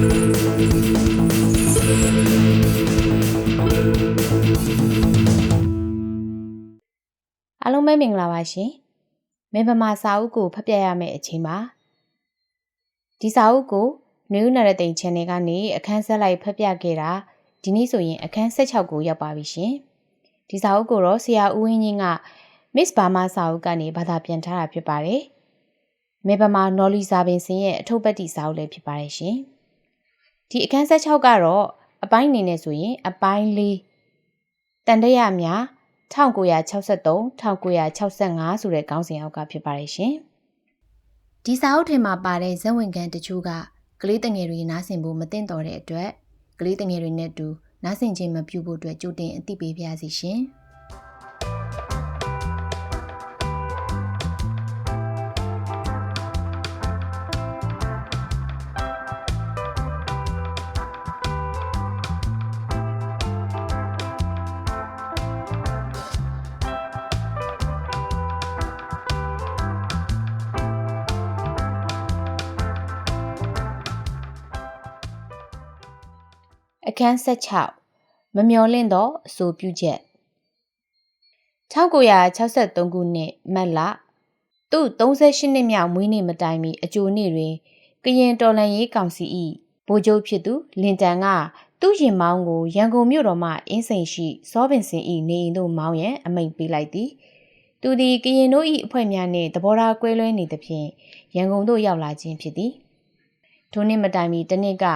အားလုံးပဲမင်္ဂလာပါရှင်။မေဗမာစာအုပ်ကိုဖတ်ပြရမယ့်အချိန်ပါ။ဒီစာအုပ်ကို New Narrative Channel ကနေအခန်းဆက်လိုက်ဖတ်ပြခဲ့တာဒီနေ့ဆိုရင်အခန်း16ကိုရောက်ပါပြီရှင်။ဒီစာအုပ်ကိုတော့ဆရာဦးဝင်းကြီးက Miss Burma စာအုပ်ကနေဘာသာပြန်ထားတာဖြစ်ပါတယ်။မေဗမာနော်လီစာပင်စင်ရဲ့အထုပ်ပတ်တိစာအုပ်လည်းဖြစ်ပါတယ်ရှင်။ ဒီအခန်း16ကတော့အပိုင်းအနေနဲ့ဆိုရင် အပိုင်း၄တန်တရများ1963 1965ဆိုတဲ့ခေါင်းစဉ်အောက်ကဖြစ်ပါတယ်ရှင်။ဒီစာအုပ်ထဲမှာပါတဲ့ဇက်ဝင်ခံတချို့ကကလေးတငယ်တွေနားဆင်ဖို့မသင့်တော်တဲ့အတွက်ကလေးတငယ်တွေနဲ့အတူနားဆင်ခြင်းမပြုဖို့အတွက်ကြိုတင်အသိပေးပါရစီရှင်။ ခန်း16မမျော်လင့်သောအဆိုပြုချက်1963ခုနှစ်မတ်လသူ့38နှစ်မြောက်မွေးနေ့မတိုင်မီအကြိုနေ့တွင်ကရင်တော်လန်ရေးကောင်စီ၏ဗိုလ်ချုပ်ဖြစ်သူလင်တန်ကသူ့ရင်မောင်းကိုရန်ကုန်မြို့တော်မှအင်းစိန်ရှိစောပင်စင်၏နေအိမ်သို့မောင်းရန်အမိန့်ပေးလိုက်သည်သူသည်ကရင်တို့၏အဖွဲ့များနှင့်သဘောထားကွဲလွဲနေသဖြင့်ရန်ကုန်သို့ရောက်လာခြင်းဖြစ်သည်ထိုနှစ်မတိုင်မီတနှစ်က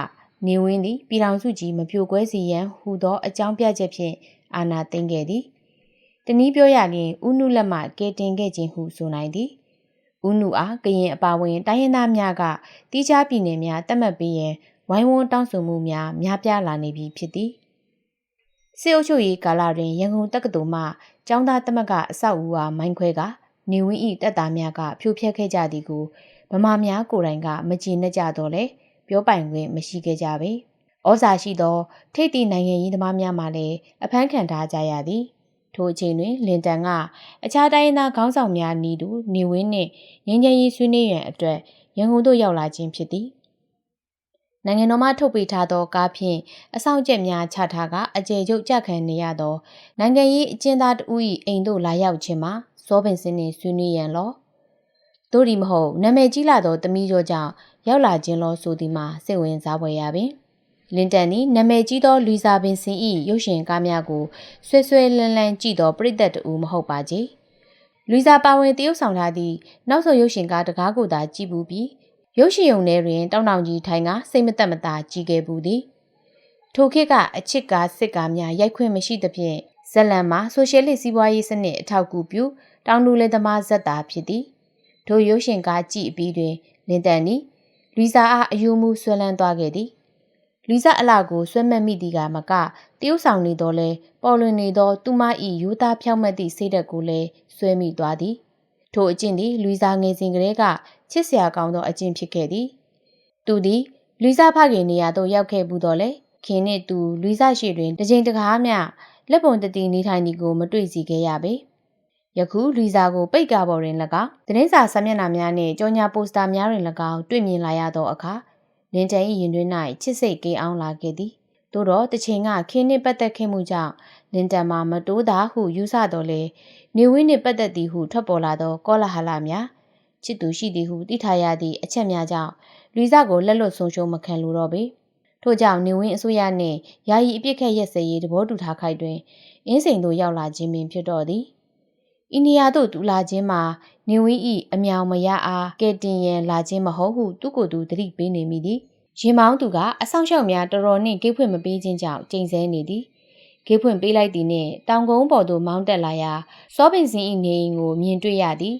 နေဝင်းသည်ပြည်ထောင်စုကြီးမပြိုကွဲစေရန်ဟူသောအကြောင်းပြချက်ဖြင့်အာဏာသိမ်းခဲ့သည်။တနည်းပြောရရင်ဥနုလက်မှကဲတင်ခဲ့ခြင်းဟုဆိုနိုင်သည်။ဥနုအားကရင်အပါဝင်တိုင်းရင်းသားများကတိကျပြည်နယ်များတတ်မှတ်ပေးရန်ဝိုင်းဝန်းတောင်းဆိုမှုများများပြားလာနေပြီဖြစ်သည်။စေအုပ်ချုပ်ရေးကာလတွင်ရန်ကုန်တက္ကသိုလ်မှကျောင်းသားတမကအဆောက်အဦအားမိုင်းခွဲကနေဝင်းဤတက်သားများကဖြိုဖျက်ခဲ့ကြသည်ကိုဗမာများကိုယ်တိုင်ကမကြည်နှက်ကြတော့လေ။ ပြောပိုင်ခွင့်မရှိခဲ့ကြပေ။ဩဇာရှိသောထိပ်သည့်နိုင်ငံရေးသမားများမှလည်းအဖမ်းခံထားကြရသည်။ထိုအချိန်တွင်လင်တန်ကအခြားတိုင်းသားခေါင်းဆောင်များနီးတူနေဝင်းနှင့်ငင်းငယ်ရေးဆွေးနွေးရန်အတွက်ရန်ကုန်သို့ရောက်လာခြင်းဖြစ်သည်။နိုင်ငံတော်မှထုတ်ပေးထားသောကားဖြင့်အဆောင်ကျက်များချထားကအကျေကျုပ်ကြခံနေရသောနိုင်ငံရေးအကျဉ်းသားတဦး၏အိမ်သို့လာရောက်ခြင်းမှာစောပင်စင်းနှင့်ဆွေးနွေးရန်လော တို့ဒီမဟုတ်နာမည်ကြီးလာသောသမီးကျော်ကြောင့်ရောက်လာခြင်းလို့ဆိုသည်မှာစိတ်ဝင်စားဖွယ်ရပင်လင်တန်သည်နာမည်ကြီးသောလူစာပင်စင်၏ရုပ်ရှင်ကားများကိုဆွဲဆွဲလန်းလန်းကြည့်သောပရိသတ်တူမဟုတ်ပါကြီးလူစာပါဝင်တရုပ်ဆောင်ထားသည့်နောက်ဆုံးရုပ်ရှင်ကားတကားကိုသာကြည့်ဘူးပြီးရုပ်ရှင်ုံထဲတွင်တောင်းတောင်ကြီးထိုင်ကစိတ်မသက်မသာကြည်ခဲ့ဘူးသည်ထိုခေတ်ကအချစ်ကားစစ်ကားများရိုက်ခွင့်မရှိသဖြင့်ဇလန်မှာဆိုရှယ်လစ်စီးပွားရေးစနစ်အထောက်အကူပြုတောင်တူလေသမားဇက်တာဖြစ်သည် ထိုရုပ်ရှင်ကားကြည့်ပြီးတွင်လင်တန်သည်လူစာအားအယူမှုဆွဲလန်းသွားခဲ့သည်လူစာအလှကိုဆွဲမဲ့မိသည်ကမကတရုတ်ဆောင်နေတော့လဲပေါ်လွင်နေသောသူမ၏ယူသားဖြောက်မှတ်သည့်စိတ်ဓာတ်ကိုလည်းဆွဲမိသွားသည်ထိုအကျင့်သည်လူစာငယ်စဉ်ကလေးကချစ်စရာကောင်းသောအကျင့်ဖြစ်ခဲ့သည်သူသည်လူစာဖခင်နေရာသို့ရောက်ခဲ့ဘူးတော့လေခင်နှင့်သူလူစာရှိတွင်တစ်ချိန်တကားမျှလက်ပုံတတိနေထိုင်သည်ကိုမတွေ့စီခဲ့ရပေ။ ယခုလီဇာကိုပိတ်ကားပေါ်တွင်၎င်းသတင်းစာစာမျက်နှာများနှင့်ကြော်ညာပိုစတာများတွင်၎င်းတွေ့မြင်လာရသောအခါလင်တန်၏ရင်တွင်၌ချစ်စိတ်ကေးအောင်လာခဲ့သည်သို့တော့တချိန်ကခင်းနှင့်ပတ်သက်ခဲ့မှုကြောင့်လင်တန်မှာမတိုးတာဟုယူဆတော်လေနေဝင်းနှင့်ပတ်သက်သည်ဟုထွက်ပေါ်လာသောကောလာဟလများချစ်သူရှိသည်ဟုသိထားရသည့်အချက်များကြောင့်လူဇကိုလက်လွတ်ဆုံးရှုံးမခံလိုတော့ပေထို့ကြောင့်နေဝင်းအစိုးရနှင့်ယာယီအပြစ်ခတ်ရက်စဲရေးတဘောတူထားခိုက်တွင်အင်းစိန်သို့ရောက်လာခြင်းပင်ဖြစ်တော်သည် အိန္ဒိယသို့တူလာခြင်းမှာနေဝင်းဤအမြောင်မရအားကဲတင်ရန်လာခြင်းမဟုတ်ဟုသူကိုယ်သူသတိပေးနေမိသည်ရင်မောင်းသူကအဆောင်ရှောက်များတော်တော်နှင့်ဂိတ်ဖွင့်မပေးခြင်းကြောင့်ကြိမ်ဆဲနေသည်ဂိတ်ဖွင့်ပေးလိုက်သည်နှင့်တောင်ကုန်းပေါ်သို့မောင်းတက်လာရာစောပင်စင်၏နေအိမ်ကိုမြင်တွေ့ရသည်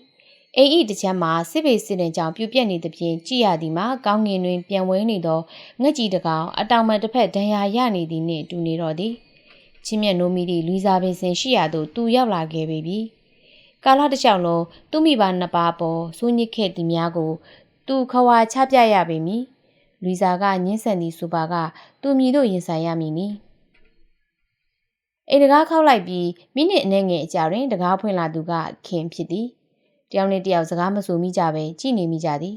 အိမ်ဤတစ်ချမ်းမှာစစ်ပေစစ်တဲ့ကြောင့်ပြူပြက်နေသဖြင့်ကြည်ရသည်မှာကောင်းငင်တွင်ပြန်ဝဲနေသောငှက်ကြီးတကောင်အတောင်မှတစ်ဖက်ဒဏ်ရာရနေသည်နှင့်တူနေတော့သည်ချင်းမြတ်နိုးမီသည့်လူစားပင်စင်ရှိရာသို့သူရောက်လာခဲ့ပေပြီ ကာလတစ်လျှောက်လုံးသူ့မိဘနှစ်ပါးပေါ်စူးညစ်ခဲ့သည်များကို သူခွာချပြရပေမည်လူစာကညှင်းဆန်သည်ဆိုပါက သူမြည်တို့ရင်ဆိုင်ရမည်နီအိမ်တကားခောက်လိုက်ပြီးမိနစ်အနည်းငယ်အကြာတွင်တကားဖွင့်လာသူကခင်ဖြစ်သည်တယောက်နဲ့တယောက်စကားမဆိုမိကြပဲကြည်နေမိကြသည်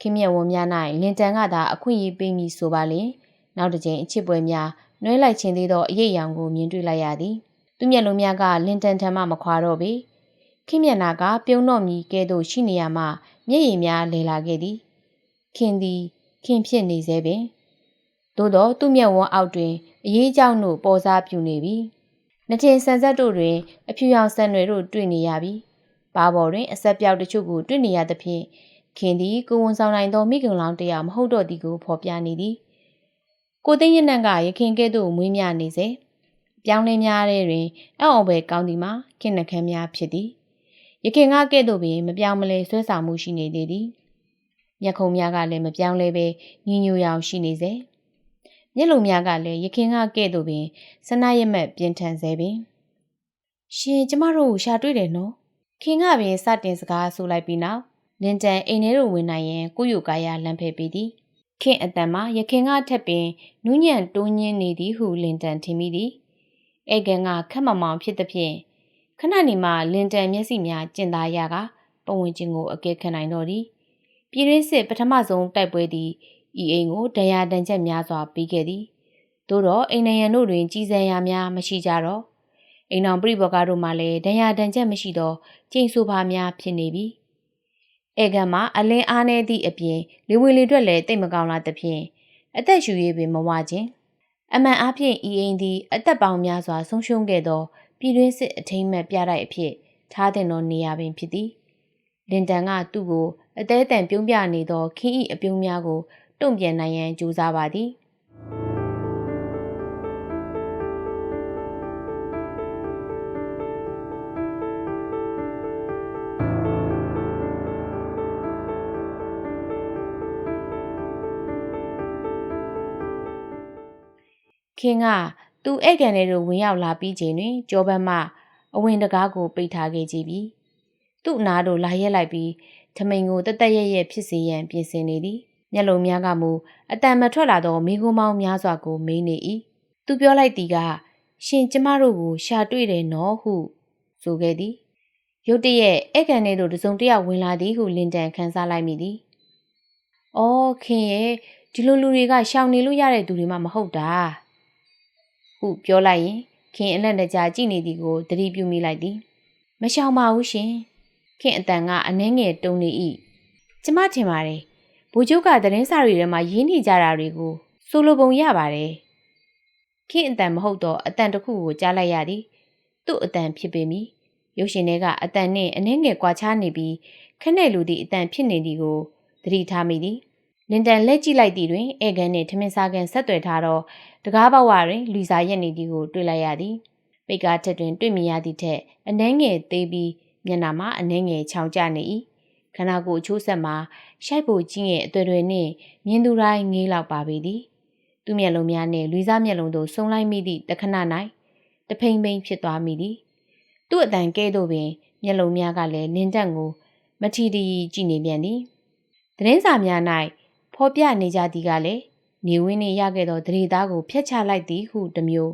ခင်မြက်ဝန်များ၌လင်တန်ကသာအခွင့်အရေးပေးမည်ဆိုပါလျင်နောက်တစ်ကြိမ်အချစ်ပွဲများနှွဲလိုက်ခြင်းသေးသောအရေးအယောင်ကိုမြင်တွေ့လိုက်ရသည်သူမျက်လုံးများကလင်တန်ထံမှမခွာတော့ပေ ခင်မျက်နာကပြုံးတော့မီကဲ့သို့ရှိနေရမှမျက်ရည်များလဲလာခဲ့သည်ခင်သည်ခင်ဖြစ်နေစေပင်သို့သောသူမျက်ဝန်းအောက်တွင်အရေးကြောင့်တို့ပေါ်စားပြူနေပြီနှစ်ထင်ဆန်ဆက်တို့တွင် အဖြူရောင်ဆန်တွေတို့တွေ့နေရပြီပါပေါ်တွင်အဆက်ပြောက်တချို့ကိုတွေ့နေရသဖြင့်ခင်သည်ကိုဝန်ဆောင်နိုင်သောမိခင်လောင်တရားမဟုတ်တော့သည်ကိုဖော်ပြနေသည်ကိုသိန်းရနံ့ကရခင်ကဲ့သို့မွေးမြနေစေပြောင်းလဲများတဲ့တွင်အံ့ဩပဲကောင်းသည်မှာခင်နှခမ်းများဖြစ်သည် ရခင်ကကဲ့သို့ပင်မပြောင်းမလဲဆွဲဆောင်မှုရှိနေသေးသည်မျက်ခုံးများကလည်းမပြောင်းလဲပဲညီညွတ်ရောင်ရှိနေစေမျက်လုံးများကလည်းရခင်ကကဲ့သို့ပင်စနရမက်ပြင်းထန်စေပင်ရှင်ကျမတို့ကိုရှာတွေ့တယ်နော်ခင်ကပင်စတင်စကားဆိုလိုက်ပြီးနောက်လင်တန်အိမ်ထဲသို့ဝင်နိုင်ရင်ကိုယူကာယလမ်းဖယ်ပေးသည်ခင်အတန်မှာရခင်ကထက်ပင်နူးညံ့တိုးညင်းနေသည်ဟုလင်တန်ထင်မိသည်အဲကန်ကခက်မမောင်ဖြစ်သည်ဖြင့် ခဏနေမှလင်တန်မျက်စိများကျင်သားရကပဝင်ချင်းကိုအကဲခတ်နိုင်တော့သည်ပြည်ရင်းစစ်ပထမဆုံးတိုက်ပွဲသည်ဤအိမ်ကိုဒဏ်ရာတန်ချက်များစွာပြီးခဲ့သည်သို့တော့အိမ်နယံတို့တွင်ကြီးစံရာများမရှိကြတော့အိမ်အောင်ပြိဘောကတို့မှလည်းဒဏ်ရာတန်ချက်မရှိတော့ကျိန်ဆိုပါများဖြစ်နေပြီအဲကံမှာအလင်းအားနေသည့်အပြင်လေဝင်လေအတွက်လည်းတိတ်မကောင်းလာသဖြင့်အသက်ရှူရေးပင်မဝခြင်း အမှန်အားဖြင့်ဤအိမ်သည်အသက်ပေါင်းများစွာဆုံးရှုံးခဲ့သောပြည်တွင်းစစ်အထိမ်းမဲ့ပြတိုက်အဖြစ်ထားတဲ့သောနေရာပင်ဖြစ်သည်လင်တန်ကသူ့ကိုအသေးအတန်ပြုံးပြနေသောခင်းဤအပြုံးများကိုတုံ့ပြန်နိုင်ရန်ကြိုးစားပါသည် ခင်ကသူ့ဧကန်ထဲသို့ဝင်ရောက်လာပြီးချိန်တွင်ကြောပန်းမှအဝင်တကားကိုပိတ်ထားခဲ့ကြပြီ။သူ့အနားသို့လာရက်လိုက်ပြီးထမိန်ကိုတသက်ရက်ရက်ဖြစ်စေရန်ပြင်ဆင်နေသည်။မျက်လုံးများကမူအတန်မထွက်လာသောမိကုံးမောင်းများစွာကိုမေးနေ၏။သူပြောလိုက်သည်ကရှင်ကျမတို့ကိုရှာတွေ့တယ်နော်ဟုဆိုခဲ့သည်။ရုတ်တရက်ဧကန်ထဲသို့တစုံတယောက်ဝင်လာသည်ဟုလင်တန်ခန်းစားလိုက်မိသည်။အော်ခင်ရဲ့ဒီလိုလူတွေကရှောင်နေလို့ရတဲ့သူတွေမှမဟုတ်တာ။ ဟုပြောလိုက်ရင်ခင်အလက်တကြကြည့်နေသည်ကိုသတိပြုမိလိုက်သည်မရှောင်ပါဘူးရှင်ခင်အတန်ကအနှဲငယ်တုံနေ၏ကျမထင်ပါတယ်ဘူကျုပ်ကသတင်းစာတွေထဲမှာရင်းနေကြတာတွေကိုဆိုလိုပုံရပါတယ်ခင်အတန်မဟုတ်တော့အတန်တစ်ခုကိုကြားလိုက်ရသည်သူ့အတန်ဖြစ်ပေမည်ရုပ်ရှင်တွေကအတန်နဲ့အနှဲငယ်ကွာခြားနေပြီးခနဲ့လူသည့်အတန်ဖြစ်နေသည်ကိုသတိထားမိသည် လင်တန်လက်ကြည့်လိုက်သည်တွင်ဧကန်နှင့်ထမင်းစားကန်ဆက်သွယ်ထားသောတကားဘဝတွင်လူစာရက်နေသည်ကိုတွေ့လိုက်ရသည်ပိတ်ကားထက်တွင်တွေ့မြင်ရသည့်ထက်အနှဲငယ်သေးပြီးမျက်နှာမှာအနှဲငယ်ချောင်ကျနေ၏ခန္ဓာကိုယ်အချိုးဆက်မှာရှိုက်ဖို့ကြီးရဲ့အသွေးတွေနှင့်မြင်သူတိုင်းငေးလောက်ပါပေသည်သူမျက်လုံးများနှင့်လူစားမျက်လုံးတို့ဆုံလိုက်မိသည့်တခဏ၌တဖိန်ဖိန်ဖြစ်သွားမိသည်သူ့အတန်ကဲသို့ပင်မျက်လုံးများကလည်းလင်းတက်ကိုမထီတီကြည့်နေပြန်သည်သတင်းစာများ၌ ဖော်ပြနေကြသည်ကလည်းနေဝင်းနှင့်ရခဲ့သောဒရေသားကိုဖျက်ချလိုက်သည်ဟုတမျိုး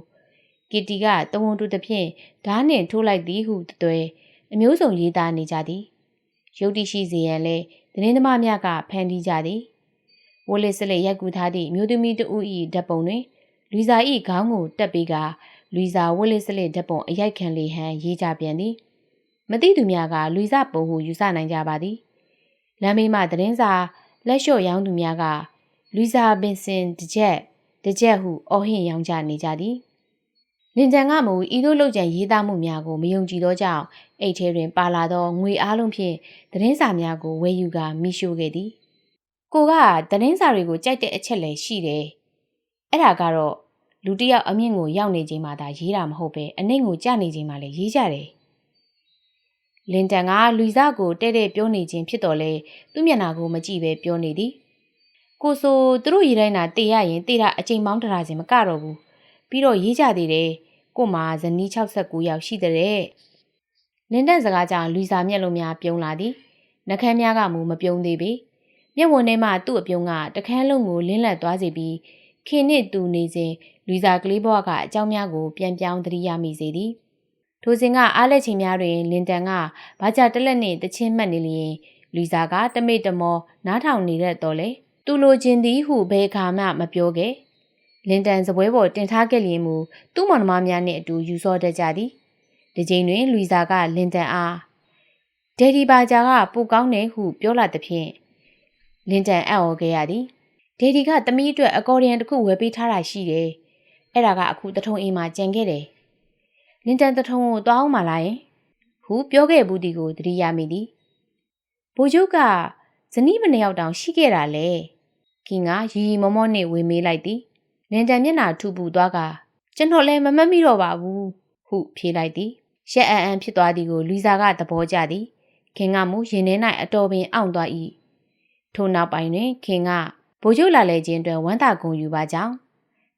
ကီတီကတဝန်တူသဖြင့်ဓားနှင့်ထိုးလိုက်သည်ဟုတသွဲအမျိုးစုံရေးသားနေကြသည်ရုတ်တိရှိစေရန်လဲသတင်းသမားများကဖန်တီးကြသည်ဝလစ်စလက်ရိုက်ကူထားသည့်မျိုးသမီးတဦး၏ဓာတ်ပုံတွင်လူစာ၏ခေါင်းကိုတက်ပြီးကလူစာဝလစ်စလက်ဓာတ်ပုံအရိုက်ခံလေဟန်ရေးကြပြန်သည်မသိသူများကလူစာပုံဟုယူဆနိုင်ကြပါသည်လမ်းမေးမှသတင်းစာ လက်လျှော့ရောင်းသူများကလူစာပင်စင်တစ်ချက်တစ်ချက်ဟုအော်ဟင်ရောင်းကြနေကြသည်လင်တန်ကမူဤသို့လောက်ကျန်ရေးသားမှုများကိုမယုံကြည်သောကြောင့်အိတ်ထဲတွင်ပါလာသောငွေအားလုံးဖြင့်သတင်းစာများကိုဝယ်ယူကာမိရှို့ခဲ့သည်ကိုကသတင်းစာတွေကိုကြိုက်တဲ့အချက်လည်းရှိတယ်အဲ့ဒါကတော့လူတစ်ယောက်အမြင့်ကိုရောက်နေချိန်မှသာရေးတာမဟုတ်ပဲအနှိမ့်ကိုကြနေချိန်မှလည်းရေးကြတယ် လင်တန်ကလူစားကိုတဲ့တဲ့ပြောနေခြင်းဖြစ်တော်လဲသူ့မျက်နှာကိုမကြည့်ပဲပြောနေသည်ကိုဆိုသူတို့ရေးတိုင်းတာတေရရင်တေတာအချိန်ပေါင်းတရာစင်မကတော့ဘူးပြီးတော့ရေးကြသေးတယ်ကို့မှာဇနီး69ယောက်ရှိတဲ့လင်းတဲ့စကားကြောင့်လူစာမျက်လုံးများပြုံးလာသည်နှကန်းများကမူမပြုံးသေးပေမျက်ဝန်းထဲမှသူ့အပြုံးကတခန်းလုံးကိုလင်းလက်သွားစေပြီးခင်နှင့်တူနေစဉ်လူစာကလေးဘဝကအကြောင်းများကိုပြန်ပြောင်းသတိရမိစေသည် ထိုစဉ်ကအားလက်ချိန်များတွင်လင်တန်ကဘာကြတက်လက်နှင့်တချင်းမှတ်နေလျင်လူစာကတမိတ်တမောနားထောင်နေတဲ့တော့လေသူလိုချင်သည်ဟုဘယ်ခါမှမပြောခဲ့လင်တန်စပွဲပေါ်တင်ထားခဲ့လျင်မူသူ့မောင်နှမများနှင့်အတူယူဆော့တတ်ကြသည်ဒီချိန်တွင်လူစာကလင်တန်အားဒယ်ဒီပါဂျာကပူကောင်းတယ်ဟုပြောလာသည်ဖြင့်လင်တန်အံ့ဩခဲ့ရသည်ဒေဒီကသမီးအတွက်အကော်ဒီယန်တစ်ခုဝယ်ပေးထားတာရှိတယ်အဲ့ဒါကအခုတထုံအိမ်မှာကြံခဲ့တယ် လင်တန်တထုံကိုသွားအောင်မလားယင်ဟုပြောခဲ့ဘူးဒီကိုသတိရမိသည်ဘိုလ်ချုပ်ကဇနီးမနှစ်ယောက်တောင်ရှိခဲ့တာလေခင်ကရီရီမောမောနဲ့ဝေမေးလိုက်သည်လင်တန်မျက်နှာထူပူသွားကကျွန်တော်လည်းမမတ်မိတော့ပါဘူးဟုဖြေလိုက်သည်ရှက်အန်အန်ဖြစ်သွားသည်ကိုလူစာကသဘောကျသည်ခင်ကမူရင်ထဲ၌အတော်ပင်အောင့်သွား၏ထို့နောက်ပိုင်းတွင်ခင်ကဗိုလ်ချုပ်လာလဲခြင်းအတွက်ဝမ်းသာဂုဏ်ယူပါကြောင်း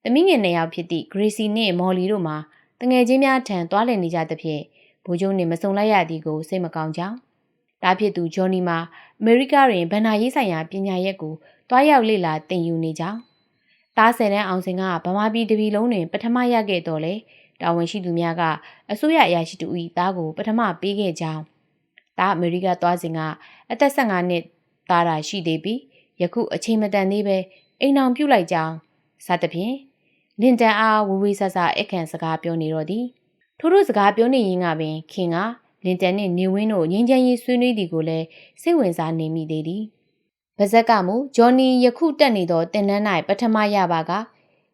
သမီးငယ်နှစ်ယောက်ဖြစ်သည့်ဂရေစီနှင့်မော်လီတို့မှာ တငယ်ချင်းများထံသွားလည်နေကြသဖြင့်ဗိုလ်ချုပ်နှင့်မစုံလိုက်ရသည်ကိုစိတ်မကောင်းကြောင်းတားဖြစ်သူဂျော်နီမှာအမေရိကတွင်ဗန္နာရေးဆိုင်ရာပညာရက်ကိုတွားရောက်လေ့လာသင်ယူနေကြောင်းတားဆယ်တန်းအောင်စင်ကဗမာပြည်တပြည်လုံးတွင်ပထမရခဲ့တော်လဲတာဝန်ရှိသူများကအစိုးရအရာရှိတူ၏သားကိုပထမပေးခဲ့ကြောင်းတားအမေရိကသွားစဉ်ကအသက်15နှစ်သားတာရှိသေးပြီးယခုအချိန်မတန်သေးပဲအိမ်အောင်ပြုတ်လိုက်ကြောင်းစသဖြင့် လင်တန်အားဝဝေးဆဆအခန့်စကားပြောနေတော့သည်ထို့ထို့စကားပြောနေရင်းကပင်ခင်ကလင်တန်နှင့်နေဝင်းတို့ငင်းချမ်းရေးဆွေးနွေးသည်ကိုလည်းစိတ်ဝင်စားနေမိသေးသည်ပါဇက်ကမူဂျော်နီယခုတက်နေသောတင်နန်း၌ပထမရပါက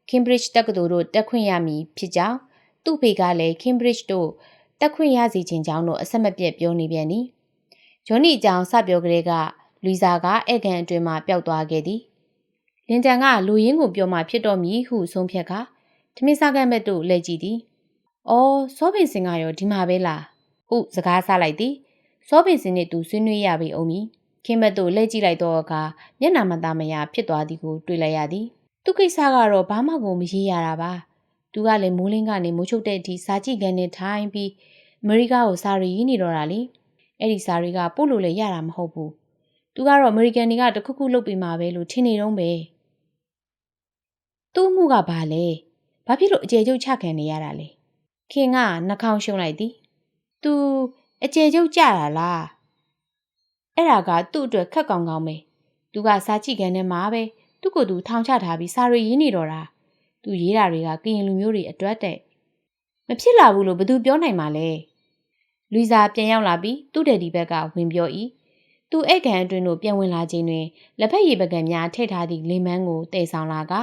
Cambridge တက္ကသိုလ်တို့တက်ခွင့်ရမည်ဖြစ်ကြောင်းသူ့ဖေကလည်း Cambridge တို့တက်ခွင့်ရစီခြင်းကြောင်းတို့အဆက်မပြတ်ပြောနေပြန်သည်ဂျော်နီအကြောင်းစပြောကြတဲ့ကလူစာကဧကန်အတွင်မှပျောက်သွားခဲ့သည် လင်တန်ကလူရင်းကိုပြောမှဖြစ်တော်မူဟုဆုံးဖြတ်ခါထမင်းစားကမ်းဘက်သို့လှည့်ကြည့်သည်။အော်စောပင်စင်ကရောဒီမှာပဲလား။ဟုစကားဆလိုက်သည်။စောပင်စင်နှင့်သူဆွေးနွေးရပြီအောင်မီ။ခင်ဘက်သို့လှည့်ကြည့်လိုက်တော့အခါမျက်နှာမသားမရဖြစ်သွားသည်ကိုတွေ့လိုက်ရသည်။သူကိစ္စကတော့ဘာမှကိုမရေးရတာပါ။သူကလည်းမိုးလင်းကနေမိုးချုပ်တဲ့အထိစာကြည့်ကန်နဲ့ထိုင်ပြီးအမေရိကကိုစာရီရေးနေတော့တာလေ။အဲ့ဒီစာရီကပို့လို့လည်းရတာမဟုတ်ဘူး။သူကတော့အမေရိကန်တွေကတခုခုလုပ်ပြီးမှပဲလို့ထင်နေတော့ပဲ။ သူ့မှုကဘာလဲဘာဖြစ်လို့အကျယ်ကျုပ်ချခံနေရတာလဲခင်ကနှာခေါင်းရှုံလိုက်သည်သူအကျယ်ကျုပ်ကြတာလားအဲ့ဒါကသူ့အတွက်ခက်ကောင်ကောင်းပဲသူကစာကြည့်ကန်ထဲမှာပဲသူ့ကိုယ်သူထောင်ချထားပြီးစာရီရင်းနေတော့တာသူရေးတာတွေကကရင်လူမျိုးတွေအတွက်တဲ့မဖြစ်လာဘူးလို့ဘသူပြောနိုင်မှာလဲလူစာပြန်ရောက်လာပြီးသူ့ဒယ်ဒီဘက်ကဝင်ပြော၏သူဧကန်အတွင်းသို့ပြန်ဝင်လာခြင်းတွင်လက်ဖက်ရည်ပကံများထည့်ထားသည့်လေမန်းကိုတည်ဆောင်လာက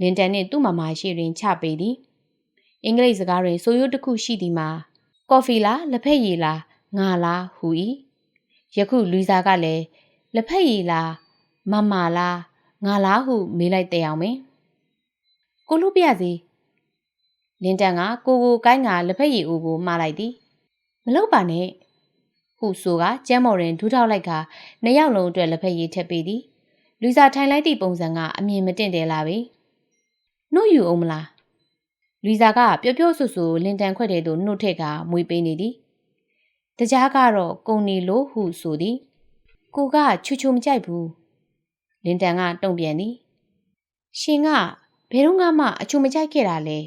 လင်တန်နှင့်သူ့မမရှိတွင်ချပေးသည်အင်္ဂလိပ်စကားတွင်ဆိုရိုးတစ်ခုရှိသည်မှာကော်ဖီလားလက်ဖက်ရည်လားငါလားဟူ၏ယခုလူစားကလည်းလက်ဖက်ရည်လားမမလားငါလားဟုမေးလိုက်တဲ့အောင်မင်းကိုလို့ပြစီလင်တန်ကကိုကိုကိုင်းကလက်ဖက်ရည်အိုးကိုမှားလိုက်သည်မလုပ်ပါနဲ့ဟုဆိုကကျမ်းမော်ရင်ဒူးထောက်လိုက်ကနှစ်ယောက်လုံးအတွက်လက်ဖက်ရည်ထက်ပေးသည်လူစားထိုင်လိုက်သည့်ပုံစံကအမြင်မတင့်တယ်လာပြီ နှုတ်ယူအောင်မလားလူစာကပျော်ပျော်ဆူဆူလင်တန်ခွက်တဲ့သို့နှုတ်ထက်ကမွေပေးနေသည်တကြားကတော့ကုံနေလို့ဟုဆိုသည်ကိုကချူချူမကြိုက်ဘူးလင်တန်ကတုံ့ပြန်သည်ရှင်ကဘယ်တော့မှအချူမကြိုက်ခဲ့တာလဲ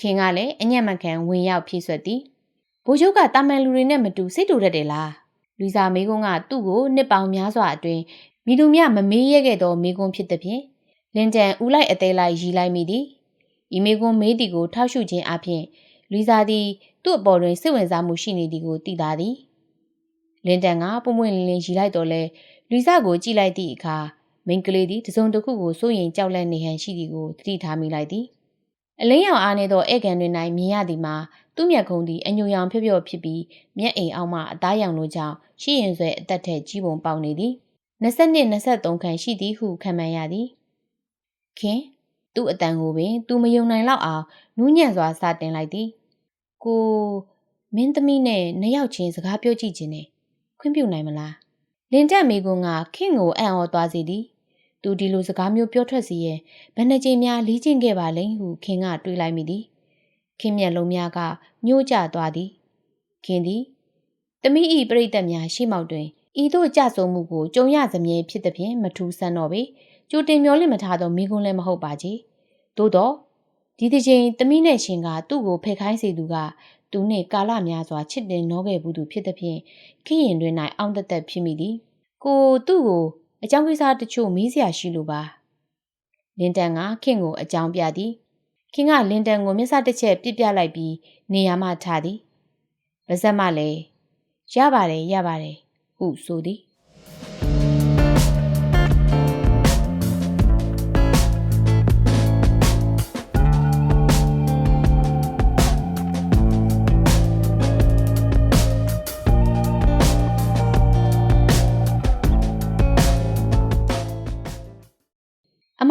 ခင်ကလည်းအညံ့မခံဝင်ရောက်ဖြည့်ဆွက်သည်ဘိုးချုပ်ကတာမန်လူတွေနဲ့မတူစိတ်တူတတ်တယ်လားလူစာမေကုန်းကသူ့ကိုနှစ်ပေါင်များစွာအတွင်းမိသူမြမမေးရခဲ့သောမေကုန်းဖြစ်သည်ဖြင့် လင်တန်ဦးလိုက်အသေးလိုက်ရီလိုက်မိသည်ဤမေကွန်မေးတီကိုထောက်ရှုခြင်းအပြင်လူစားသည်သူ့အပေါ်တွင်စိတ်ဝင်စားမှုရှိနေသည်ကိုသိသာသည်လင်တန်ကပုံပွင့်လင်းလင်းရီလိုက်တော့လဲလူစားကိုကြည့်လိုက်သည့်အခါမိန်ကလေးသည်တစုံတစ်ခုကိုစိုးရင်ကြောက်လန့်နေဟန်ရှိသည်ကိုသတိထားမိလိုက်သည်အလင်းရောင်အားနေသောဧကန်တွင်၌မြင်ရသည်မှာသူ့မျက်ခုံးသည်အညိုရောင်ဖြော့ဖြော့ဖြစ်ပြီးမျက်အိမ်အောက်မှအသားရောင်လိုကြောင့်ရှိရင်ဆွဲအသက်ထက်ကြီးပုံပေါက်နေသည်22 23ခန့်ရှိသည်ဟုခံမှန်းရသည် ခင်သူ့အတန်ကိုပင်သူမယုံနိုင်လောက်အောင်နူးညံ့စွာစတင်လိုက်သည်ကိုမင်းသမီးနဲ့နှစ်ယောက်ချင်းစကားပြောကြည့်ခြင်းနဲ့ခွင့်ပြုနိုင်မလားလင်တက်မိကွန်းကခင်ကိုအံ့ဩသွားစေသည်သူဒီလိုစကားမျိုးပြောထွက်စီရဲ့ဘယ်နှကြိမ်များလီးကျင့်ခဲ့ပါလိမ့်ဟုခင်ကတွေးလိုက်မိသည်ခင်မျက်လုံးများကညှိုးကျသွားသည်ခင်သည်တမိဤပြိတ္တများရှိမောက်တွင်ဤသို့ကြဆုံမှုကိုကြုံရစမြဲဖြစ်သည်ဖြင့်မထူးဆန်းတော့ပေ ကြိုတင်မျောလင့်မထားသောမိကွန်းလည်းမဟုတ်ပါကြီးသို့တော့ဒီတစ်ချိန်သမီးနဲ့ရှင်ကသူ့ကိုဖက်ခိုင်းစေသူကသူနှင့်ကာလများစွာချစ်တင်နှောခဲ့ဘူးသူဖြစ်သည်ဖြင့်ခရင်တွင်၌အောင်တသက်ဖြစ်မိသည်ကိုသူ့ကိုအကြောင်းကိစ္စတချို့မေးစရာရှိလို့ပါလင်တန်ကခင်ကိုအကြောင်းပြသည်ခင်ကလင်တန်ကိုမျက်စတစ်ချက်ပြစ်ပြလိုက်ပြီးနေရာမှထားသည်ပါဇက်မှလည်းရပါတယ်ရပါတယ်ဟုဆိုသည်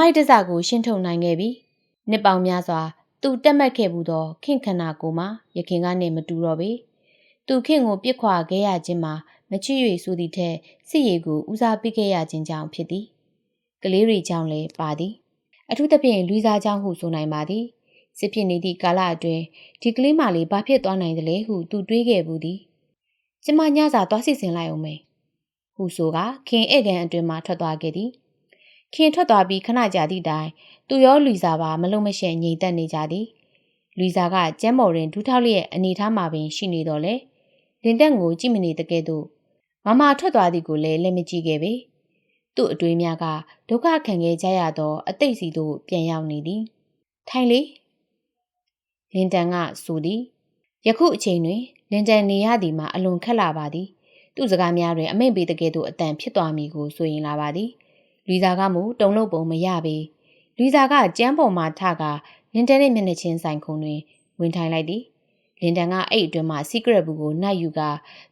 မိုက်တစကိုရှင်းထုတ်နိုင်ခဲ့ပြီနှစ်ပေါင်များစွာသူတက်မှတ်ခဲ့ဘူးသောခင်ခန္ဓာကိုယ်မှာယခင်ကနေမတူတော့ပေသူခင်ကိုပြစ်ခွာခဲ့ရခြင်းမှာမချစ်၍ဆိုသည့်ထက်စစ်ရည်ကိုဦးစားပေးခဲ့ရခြင်းကြောင့်ဖြစ်သည်ကလေးတွေကြောင့်လည်းပါသည်အထူးသဖြင့်လူစားကြောင့်ဟုဆိုနိုင်ပါသည်စစ်ဖြစ်နေသည့်ကာလအတွင်းဒီကလေးမလေးဘာဖြစ်သွားနိုင်သလဲဟုသူတွေးခဲ့ဘူးသည်ကျမညစာသွားစီစဉ်လိုက်အောင်မေဟုဆိုကခင်ဧကန်အတွင်မှထွက်သွားခဲ့သည် ခင်ထွက်သွားပြီးခဏကြာသည့်တိုင်သူရောလူစားပါမလုံးမရှက်ငြိမ်သက်နေကြသည်လူစားကကျမ်းမော်တွင်ဒူးထောက်လျက်အနေထားမှာပင်ရှိနေတော့လေလင်တက်ကိုကြည့်မနေတကဲ့သို့မမထွက်သွားသည်ကိုလည်းလက်မကြည့်ခဲ့ပေသူ့အတွေးများကဒုက္ခခံခဲ့ကြရသောအသိစီသို့ပြန်ရောက်နေသည်ထိုင်လေလင်တန်ကဆိုသည်ယခုအချိန်တွင်လင်တန်နေရသည်မှာအလွန်ခက်လာပါသည်သူ့စကားများတွင်အမိန့်ပေးတကယ်သို့အတန်ဖြစ်သွားမည်ကိုဆိုရင်လာပါသည် လူစားကမူတုံလို့ပုံမရပေလူစားကကြမ်းပေါ်မှထကလင်တန်ရဲ့မျက်နှာချင်းဆိုင်ခုံတွင်ဝင်ထိုင်လိုက်သည်လင်တန်ကအဲ့အတွင်းမှာ secret ဘူးကိုနှိုက်ယူက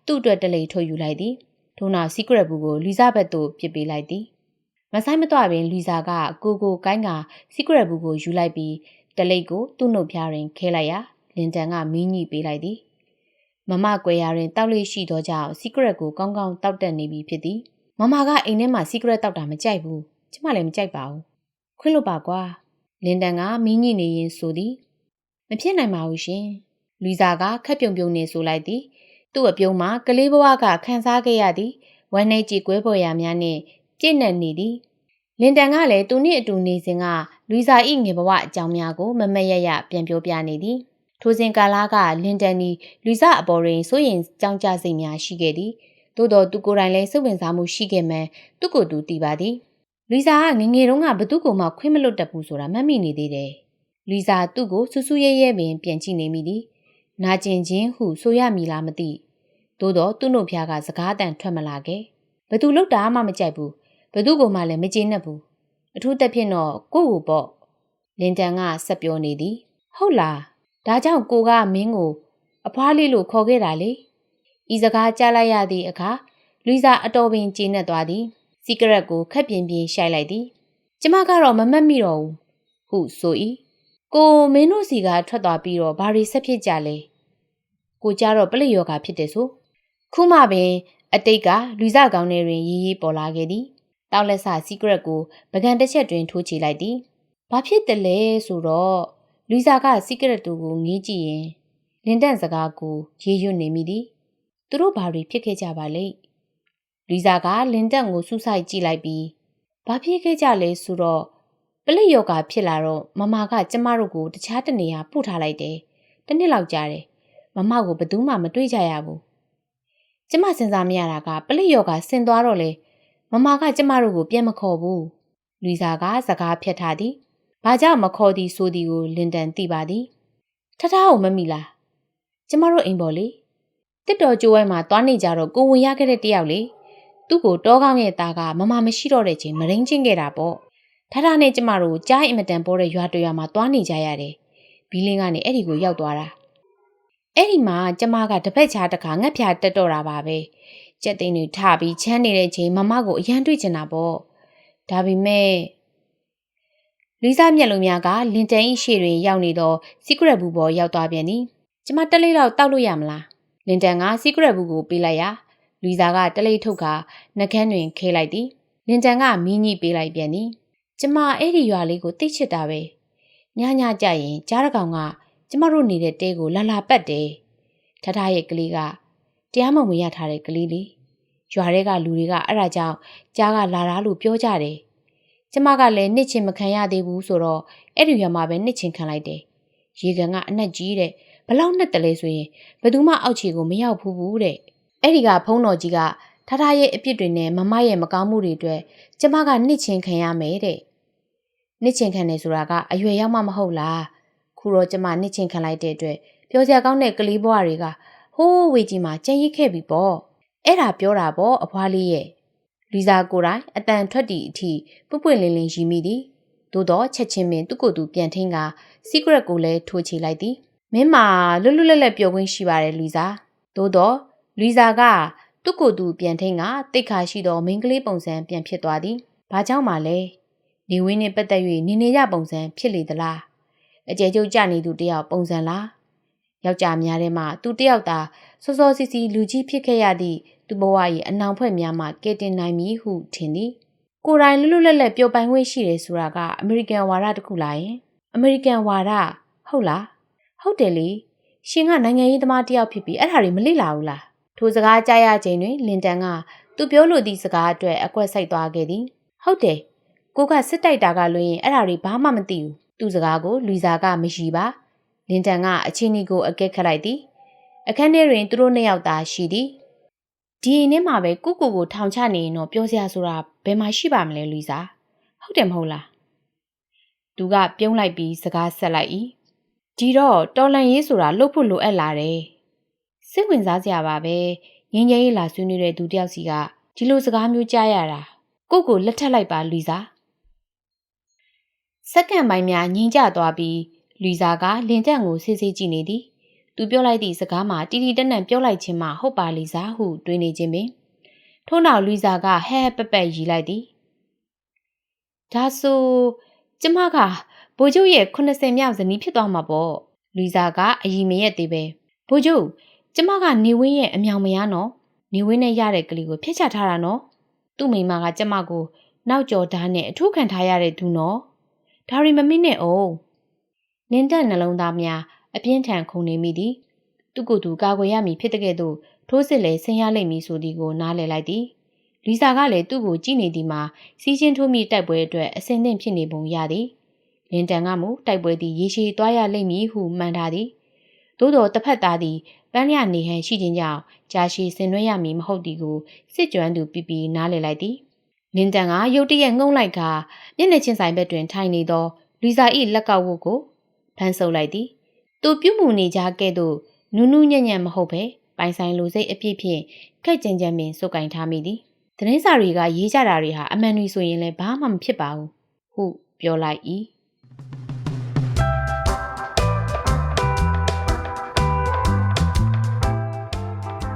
သူ့အတွက်တလိထုတ်ယူလိုက်သည်ထို့နောက် secret ဘူးကိုလူစားဘက်သို့ပစ်ပေးလိုက်သည်မဆိုင်မတော့ပင်လူစားကကိုကိုကိုင်းက secret ဘူးကိုယူလိုက်ပြီးတလိကိုသူ့နှုတ်ဖျားတွင်ခဲလိုက်ရာလင်တန်ကမင်းကြီးပေးလိုက်သည်မမကွယ်ရာတွင်တောက်လေးရှိသောကြောင့် secret ကိုကောင်းကောင်းတောက်တက်နေပြီဖြစ်သည် မမကအိမ်ထဲမှာ secret တောက်တာမကြိုက်ဘူးကျမလည်းမကြိုက်ပါဘူးခွင့်လို့ပါကွာလင်တန်ကမင်းကြီးနေရင်ဆိုသည်မဖြစ်နိုင်ပါဘူးရှင်လူစားကခက်ပြုံပြုံနေဆိုလိုက်သည်သူ့အပြုံးမှာကလေးဘဝကခန်းစားခဲ့ရသည်ဝမ်းနေကြည်ကွဲပေါ်ရာများနှင့်ပြည့်နှက်နေသည်လင်တန်ကလည်းသူနှင့်အတူနေစဉ်ကလူစားဤငယ်ဘဝအကြောင်းများကိုမမက်ရရပြန်ပြောပြနေသည်ထိုစဉ်ကာလကလင်တန်နီလူစားအပေါ်တွင်စိုးရင်ကြောင်းကြစိတ်များရှိခဲ့သည် သို့တော်သူကိုယ်တိုင်လည်းစိတ်ဝင်စားမှုရှိခဲ့မှန်သူ့ကိုယ်သူတည်ပါသည်လူစားကငငယ်တုန်းကဘသူ့ကိုမှခွင့်မလွတ်တတ်ဘူးဆိုတာမှတ်မိနေသေးတယ်လူစားသူ့ကိုဆူဆူရဲရဲပင်ပြန်ကြည့်နေမိသည်နာကျင်ခြင်းဟုဆိုရမည်လားမသိသို့တော့သူ့နှုတ်ဖျားကစကားတန်ထွက်မလာခဲ့ဘသူလောက်တာမှမကြိုက်ဘူးဘသူကိုမှလည်းမကျေနပ်ဘူးအထူးသဖြင့်တော့ကိုကိုပေါ့လင်တန်ကဆက်ပြောနေသည်ဟုတ်လားဒါကြောင့်ကိုကမင်းကိုအဖွားလေးလို့ခေါ်ခဲ့တာလေ ဤစကားကြားလိုက်ရသည့်အခါလူစာအတော်ပင်ကျေနပ်သွားသည်စီကရက်ကိုခက်ပြင်းပြင်းရှိုက်လိုက်သည်ကျမကတော့မမတ်မိတော့ဘူးဟုဆို၏ကိုမင်းတို့စီကထွက်သွားပြီးတော့ဘာတွေဆက်ဖြစ်ကြလဲကိုကြတော့ပလိယောဂါဖြစ်တယ်ဆိုခုမှပင်အတိတ်ကလူစကောင်းတွေတွင်ရေးရေးပေါ်လာခဲ့သည်တောက်လက်ဆာ secret ကိုပကံတစ်ချက်တွင်ထိုးချလိုက်သည်ဘာဖြစ်တယ်လဲဆိုတော့လူစားက secret တူကိုငေးကြည့်ရင်လင်တန့်စကားကိုရေးရွနေမိသည် သူတို့ဘာတွေဖြစ်ခဲ့ကြပါလိမ့်လူစားကလင်တန့်ကိုစူးစိုက်ကြည့်လိုက်ပြီးဘာဖြစ်ခဲ့ကြလဲဆိုတော့ပလိယောဂါဖြစ်လာတော့မမကကျမတို့ကိုတခြားတနေရာပို့ထားလိုက်တယ်တနစ်လောက်ကြာတယ်မမကိုဘယ်သူမှမတွေ့ကြရဘူးကျမစဉ်းစားမရတာကပလိယောဂါဆင်သွားတော့လေမမကကျမတို့ကိုပြန်မခေါ်ဘူးလူစားကစကားဖြတ်ထားသည်ဘာကြောင့်မခေါ်သည်ဆိုသည်ကိုလင်တန်သိပါသည်ထထအောင်မမိလားကျမတို့အိမ်ပေါ်လေ တစ်တော်ကျိုးဝဲမှာသွားနေကြတော့ကိုဝင်ရခဲ့တဲ့တယောက်လေသူ့ကိုတောကောင်းရဲ့သားကမမမရှိတော့တဲ့ချိန်မရင်းချင်းခဲ့တာပေါ့ထထနဲ့ကျမတို့ကြားအင်မတန်ပေါ်တဲ့ရွာတရွာမှာသွားနေကြရတယ်ဘီလင်းကနေအဲ့ဒီကိုရောက်သွားတာအဲ့ဒီမှာကျမကတပတ်ချာတခါငက်ဖြာတက်တော့တာပါပဲကြက်သိန်းတွေထပြီးချမ်းနေတဲ့ချိန်မမကိုအရန်တွေ့ချင်တာပေါ့ဒါပေမဲ့လီစာမျက်လုံးများကလင်တန်၏ရှေ့တွင်ရောက်နေသော secret ဘူးပေါ်ရောက်သွားပြန်သည်ကျမတက်လေးတော့တောက်လို့ရမလား လင်တန်က secret ဘူးကိုပေးလိုက်ရာလီစာကတလေးထုတ်ကနှကန်းတွင်ခဲလိုက်သည်လင်တန်ကမင်းကြီးပေးလိုက်ပြန်သည်ကျမအဲ့ဒီရွာလေးကိုတိတ်ချစ်တာပဲညညကြရင်ကြားတကောင်ကကျမတို့နေတဲ့တဲကိုလာလာပတ်တယ်ထထရဲ့ကလေးကတရားမဝင်ရထားတဲ့ကလေးလေးရွာထဲကလူတွေကအဲ့ဒါကြောင့်ကြားကလာတာလို့ပြောကြတယ်ကျမကလည်းနှစ်ချင်မခံရသေးဘူးဆိုတော့အဲ့ဒီရွာမှာပဲနှစ်ချင်ခံလိုက်တယ်ရေကန်ကအနက်ကြီးတဲ့ ဘလောက်နဲ့တလဲဆိုရင်ဘယ်သူမှအောက်ခြေကိုမရောက်ဘူးဘူးတဲ့အဲ့ဒီကဖုံးတော်ကြီးကထထားထားရဲ့အပြစ်တွေနဲ့မမရဲ့မကောင်းမှုတွေအတွက်ကျမကနှစ်ချင်ခံရမယ်တဲ့နှစ်ချင်ခံတယ်ဆိုတာကအရွယ်ရောက်မှမဟုတ်လားခုတော့ကျမနှစ်ချင်ခံလိုက်တဲ့အတွက်ပျော်စရာကောင်းတဲ့ကလေးဘဝတွေကဟိုးဝေကြီးမှာကြံရစ်ခဲ့ပြီပေါ့အဲ့ဒါပြောတာပေါ့အဖွားလေးရဲ့လီဇာကိုယ်တိုင်အတန်ထွက်တီအထိပွပွလင်းလင်းရီမိသည်သို့တော့ချက်ချင်းပင်သူ့ကိုယ်သူပြန်ထင်းက secret ကိုလည်းထိုးချလိုက်သည် မင်းမှာလွတ်လွတ်လပ်လပ်ပြောခွင့်ရှိပါတယ်လူစားသို့တော့လူစားကသူ့ကိုယ်သူပြန်ထင်းကတိတ်ခါရှိသောမိန်းကလေးပုံစံပြန်ဖြစ်သွားသည်ဘာကြောင့်မှလဲနေဝင်းနဲ့ပတ်သက်၍နေနေရပုံစံဖြစ်လေသလားအကျယ်ကျုပ်ကြနေသူတယောက်ပုံစံလားယောက်ျားများထဲမှာသူတယောက်သာစောစောစီစီလူကြီးဖြစ်ခဲ့ရသည့်သူဘဝ၏အနောင်ဖွဲ့များမှကဲတင်နိုင်မည်ဟုထင်သည်ကိုယ်တိုင်လွတ်လွတ်လပ်လပ်ပြောပိုင်ခွင့်ရှိတယ်ဆိုတာကအမေရိကန်ဝါဒတစ်ခုလားယင်အမေရိကန်ဝါဒဟုတ်လား ဟုတ်တယ်လေရှင်ကနိုင်ငံရေးသမားတယောက်ဖြစ်ပြီးအဲ့ဒါတွေမလိလာဘူးလားထိုစကားကြားရချိန်တွင်လင်တန်ကသူပြောလိုသည့်စကားအတွက်အကွက်ဆိုင်သွားခဲ့သည်ဟုတ်တယ်ကိုကစစ်တိုက်တာကလွင်ရင်အဲ့ဒါတွေဘာမှမသိဘူးသူစကားကိုလူစားကမရှိပါလင်တန်ကအချင်းကြီးကိုအကဲခတ်လိုက်သည်အခန်းထဲတွင်သူတို့နှစ်ယောက်သာရှိသည်ဒီအိမ်ထဲမှာပဲကုကုကိုထောင်ချနေရင်တော့ပြောစရာဆိုတာဘယ်မှာရှိပါမလဲလူစားဟုတ်တယ်မဟုတ်လားသူကပြုံးလိုက်ပြီးစကားဆက်လိုက်၏ ဒီတော့တော်လန်ရေးဆိုတာလှုပ်ဖို့လိုအပ်လာတယ်စိတ်ဝင်စားစရာပါပဲငင်းငယ်ရေးလာဆွေးနွေးတဲ့သူတယောက်စီကဒီလိုစကားမျိုးကြားရတာကိုကိုလက်ထက်လိုက်ပါလူစားစက္ကန့်ပိုင်းများငင်းကျသွားပြီးလူစားကလင်တက်ကိုဆေးဆေးကြည့်နေသည်သူပြောလိုက်သည့်စကားမှာတီတီတက်နံပြောလိုက်ခြင်းမှဟုတ်ပါလိစားဟုတွေးနေခြင်းပင်ထို့နောက်လူစားကဟဲဟဲပက်ပက်ရီလိုက်သည်ဒါဆိုကျမက ဘိုးကျုပ်ရဲ့80မြောက်ဇနီးဖြစ်သွားမှာပေါ့လူစားကအီမရက်သေးပဲဘိုးကျုပ်ကျမကနေဝင်းရဲ့အမြောင်မရနော်နေဝင်းနဲ့ရတဲ့ကလေးကိုဖျက်ချထားတာနော်သူ့မိမကကျမကိုနောက်ကျော်ဓာတ်နဲ့အထုခံထားရတဲ့သူနော်ဒါရီမမိနဲ့အောင်နင်းတက်နှလုံးသားများအပြင်းထန်ခုန်နေမိသည်သူကိုယ်သူကာကွယ်ရမည်ဖြစ်တဲ့ကဲ့သို့ထိုးစစ်လဲဆင်းရလိမ့်မည်ဆိုသည်ကိုနားလည်လိုက်သည်လီစာကလည်းသူ့ကိုကြည့်နေသည်မှာစီးချင်းထိုးမိတိုက်ပွဲအတွက်အစင်သင့်ဖြစ်နေပုံရသည် လင်တန်ကမူတိုက်ပွဲသည်ရေရှည်သွားရလိမ့်မည်ဟုမှန်းထားသည်သို့တော်တစ်ဖက်သားသည်ပန်းရနေဟန်ရှိခြင်းကြောင့်ကြာရှည်ဆင်နွှဲရမည်မဟုတ်သည်ကိုစစ်ကြွမ်းသူပြပြနားလည်လိုက်သည်လင်တန်ကရုတ်တရက်ငုံလိုက်ကမျက်နှာချင်းဆိုင်ဘက်တွင်ထိုင်နေသောလူစာ၏လက်ကောက်ဝတ်ကိုဖမ်းဆုပ်လိုက်သည်သူပြုတ်မှုနေကြကဲ့သို့နူးနူးညံ့ညံ့မဟုတ်ပဲပိုင်ဆိုင်လိုစိတ်အပြည့်ဖြင့်ခက်ကြင်ကြံပင်စုပ်ကင်ထားမိသည်သတင်းစာတွေကရေးကြတာတွေဟာအမှန်တွေဆိုရင်လည်းဘာမှမဖြစ်ပါဘူးဟုပြောလိုက်၏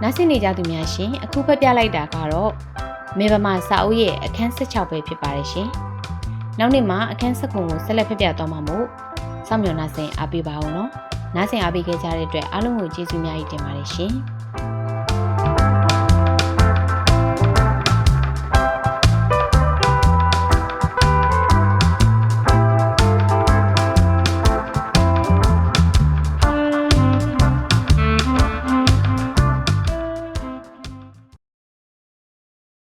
နားဆင်နေကြသူများရှင်အခုဖတ်ပြလိုက်တာကတော့မေဗမာစာအုပ်ရဲ့အခန်း16ပဲဖြစ်ပါတယ်ရှင်နောက်နေ့မှာအခန်း19ကိုဆက်လက်ဖတ်ပြသွားမှာမို့စောင့်မျှော်နှားဆင်အားပေးပါအောင်နော်နားဆင်အားပေးခဲ့ကြတဲ့အတွက်အားလုံးကိုကျေးဇူးများကြီးတင်ပါတယ်ရှင်